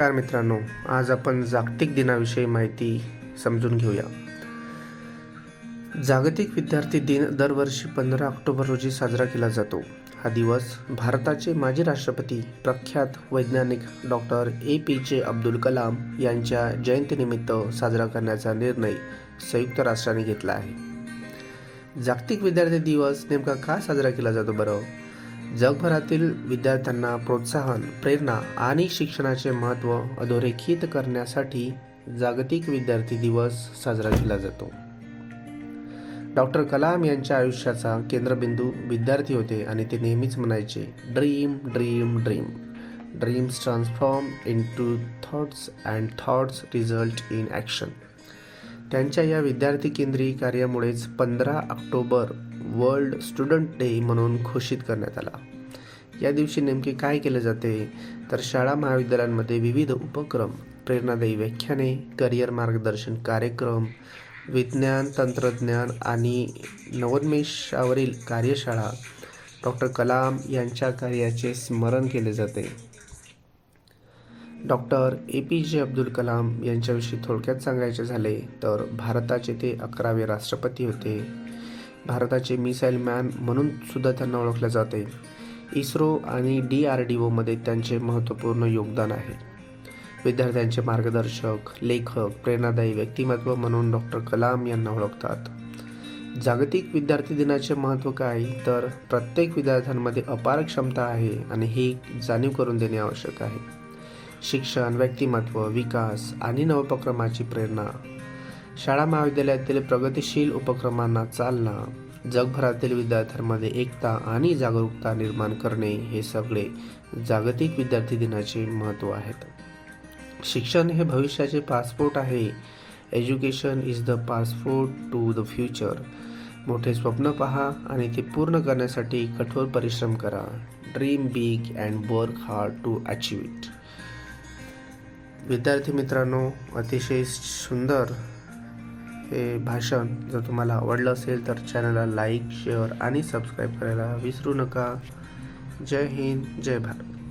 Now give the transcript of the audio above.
नमस्कार मित्रांनो आज आपण जागतिक दिनाविषयी माहिती समजून घेऊया. जागतिक विद्यार्थी दिन दरवर्षी पंधरा ऑक्टोबर रोजी साजरा केला जातो. हा दिवस भारताचे माजी राष्ट्रपती प्रख्यात वैज्ञानिक डॉक्टर ए पी जे अब्दुल कलाम यांच्या जयंतीनिमित्त साजरा करण्याचा निर्णय संयुक्त राष्ट्राने घेतला आहे. जागतिक विद्यार्थी दिवस नेमका का साजरा केला जातो बरं? जगभरातील विद्यार्थ्यांना प्रोत्साहन प्रेरणा आणि शिक्षणाचे महत्त्व अधोरेखित करण्यासाठी जागतिक विद्यार्थी दिवस साजरा केला जातो. डॉक्टर कलाम यांच्या आयुष्याचा केंद्रबिंदू विद्यार्थी होते आणि ते नेहमीच म्हणायचे dream dream dream dreams transform into thoughts and thoughts result in action त्यांच्या या विद्यार्थी केंद्रीय कार्यामुळेच पंधरा ऑक्टोबर वर्ल्ड स्टुडंट डे म्हणून घोषित करण्यात आला. या दिवशी नेमके काय केले जाते? तर शाळा महाविद्यालयांमध्ये विविध उपक्रम प्रेरणादायी व्याख्याने करिअर मार्गदर्शन कार्यक्रम विज्ञान तंत्रज्ञान आणि नवोन्मेषावरील कार्यशाळा डॉक्टर कलाम यांच्या कार्याचे स्मरण केले जाते. डॉक्टर ए पी जे अब्दुल कलाम यांच्याविषयी थोडक्यात सांगायचे झाले तर भारताचे ते अकरावे राष्ट्रपती होते. भारताचे मिसाईल मॅन म्हणून सुद्धा त्यांना ओळखले जाते इस्रो आणि डी आर डी ओमध्ये त्यांचे महत्त्वपूर्ण योगदान आहे. विद्यार्थ्यांचे मार्गदर्शक लेखक प्रेरणादायी व्यक्तिमत्व म्हणून डॉक्टर कलाम यांना ओळखतात. जागतिक विद्यार्थी दिनाचे महत्त्व काय? तर प्रत्येक विद्यार्थ्यांमध्ये अपार क्षमता आहे आणि ही जाणीव करून देणे आवश्यक आहे. शिक्षण व्यक्तिमत्व विकास आणि नवोपक्रमाची प्रेरणा शाळा महाविद्यालयातील प्रगतिशील उपक्रमांना चालना जगभरातील विद्यार्थ्यांमध्ये एकता आणि जागरूकता निर्माण करणे हे सगळे जागतिक विद्यार्थी दिनाचे महत्त्व आहेत. शिक्षण हे भविष्याचे पासपोर्ट आहे. Education is the passport to the future मोठे स्वप्न पहा आणि ते पूर्ण करण्यासाठी कठोर परिश्रम करा. Dream big and work hard to achieve it विद्यार्थी मित्रांनो अतिशय सुंदर हे भाषण जर तुम्हाला आवडलं असेल तर चॅनलला लाईक शेअर आणि सबस्क्राईब करायला विसरू नका. जय हिंद जय भारत.